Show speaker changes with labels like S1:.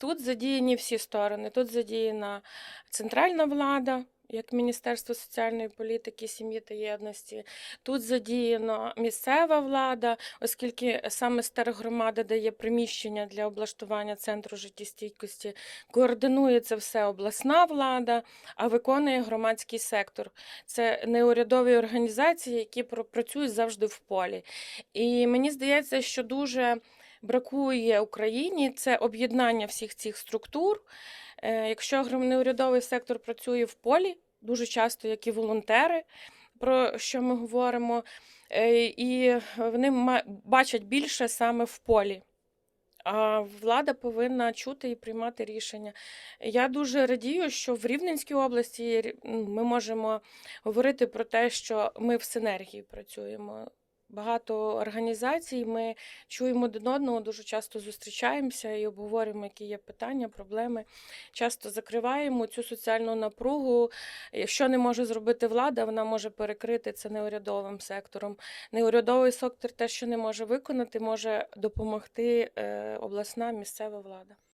S1: Тут задіяні всі сторони. Тут задіяна центральна влада, як Міністерство соціальної політики, сім'ї та єдності. Тут задіяна місцева влада, оскільки саме старогромада дає приміщення для облаштування центру життєстійкості. Координує це все обласна влада, а виконує громадський сектор. Це неурядові організації, які працюють завжди в полі. І мені здається, що дуже бракує Україні це об'єднання всіх цих структур. Е, Якщо неурядовий сектор працює в полі, дуже часто, як і волонтери, про що ми говоримо, е, і вони бачать більше саме в полі. А влада повинна чути і приймати рішення. Я дуже радію, що в Рівненській області ми можемо говорити про те, що ми в синергії працюємо. Багато організацій, ми чуємо один одного, дуже часто зустрічаємося і обговорюємо, які є питання, проблеми. Часто закриваємо цю соціальну напругу. Якщо не може зробити влада, вона може перекрити це неурядовим сектором. Неурядовий сектор те, що не може виконати, може допомогти е, обласна місцева влада.